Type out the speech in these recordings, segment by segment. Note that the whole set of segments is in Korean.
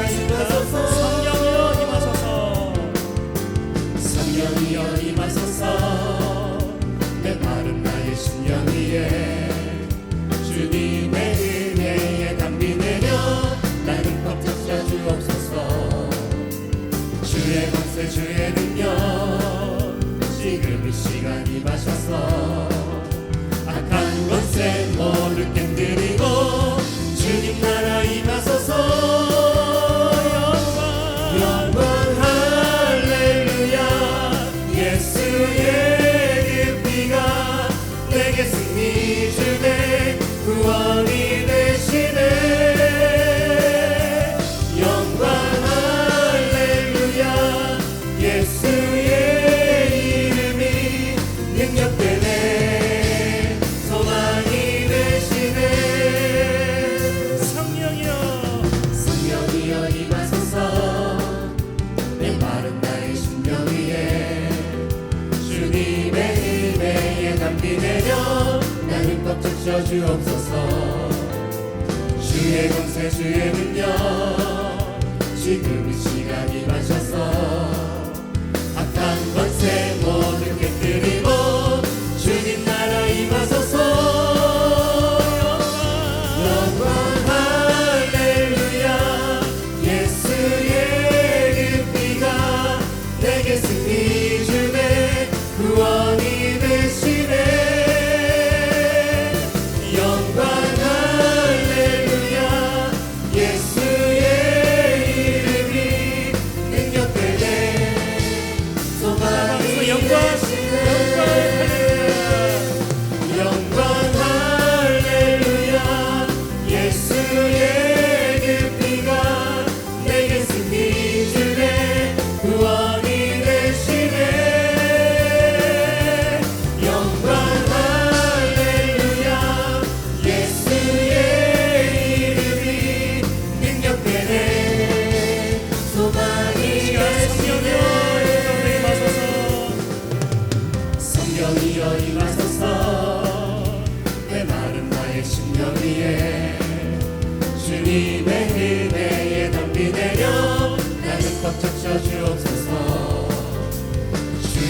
esperanças eu sou. 주옵소서 주의 권세 주의 능력 지금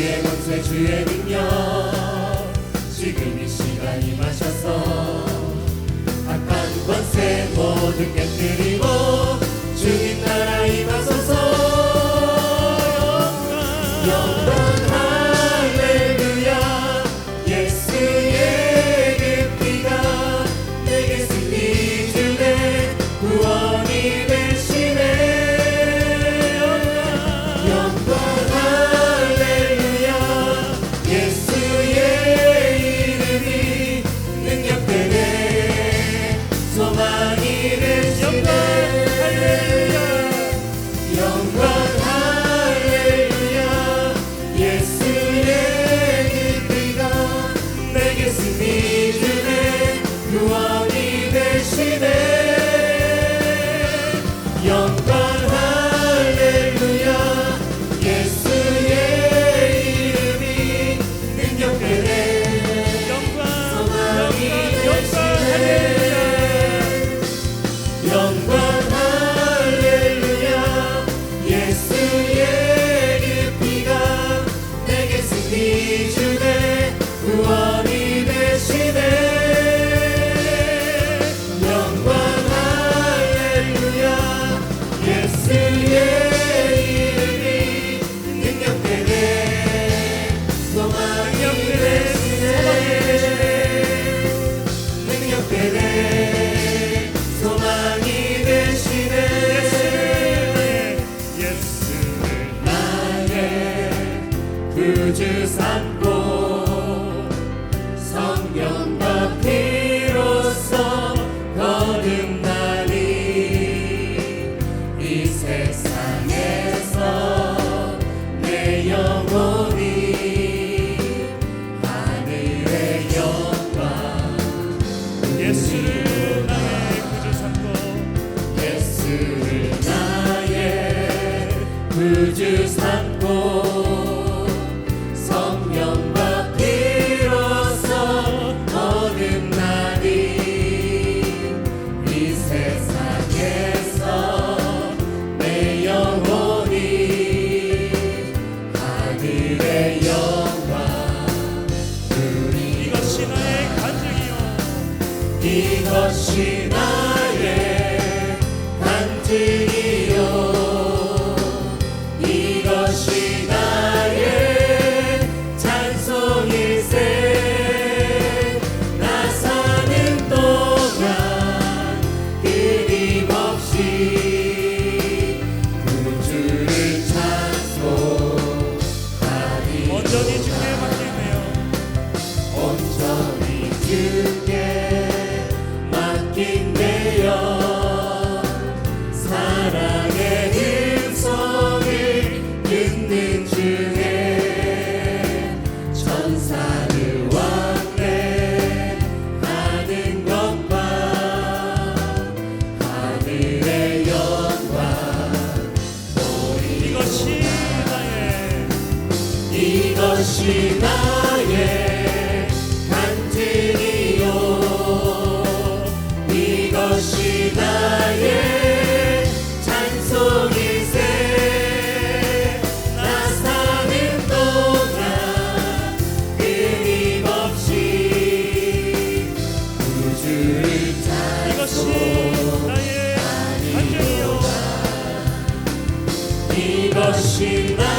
주의 권세 주의 능력. 지금 이 시간 임하셔서 악한 권세 모두 깨뜨리고 Whoa. Yes, 이것이 나의 단지 이것이 나의 이것이 나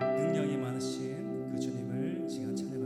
능력이 많으신 그 주님을 제가 찬양.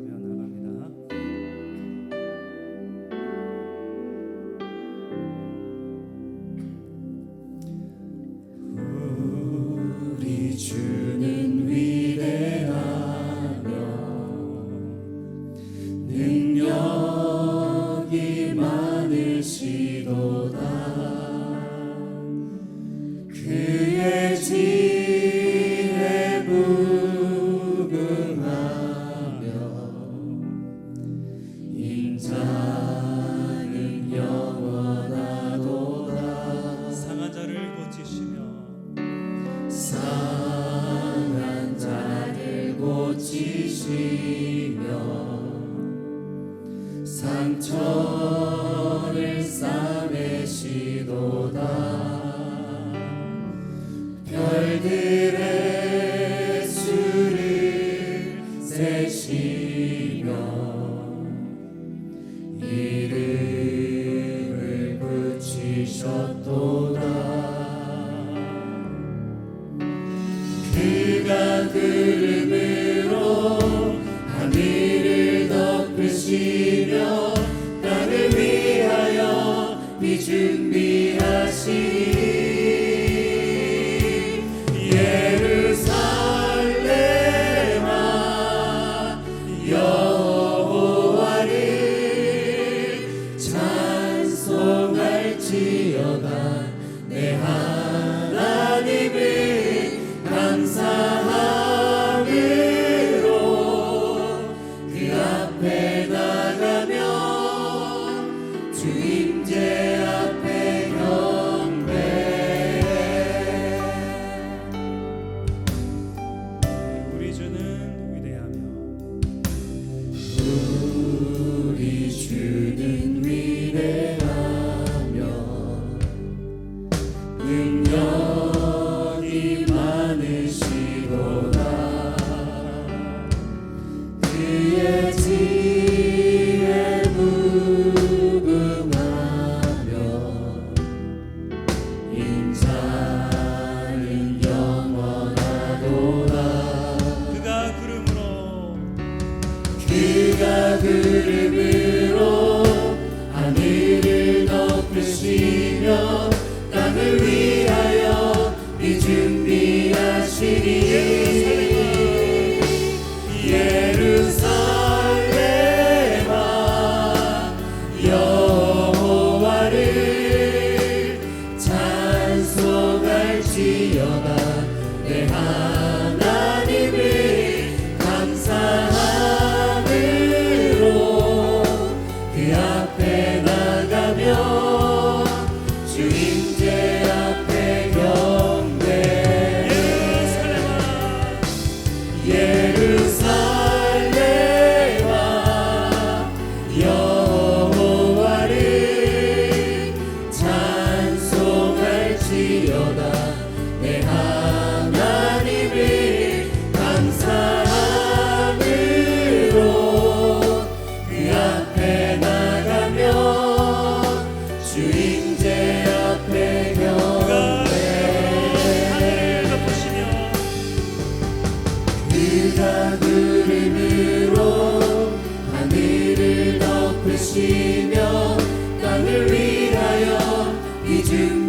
to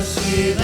이것이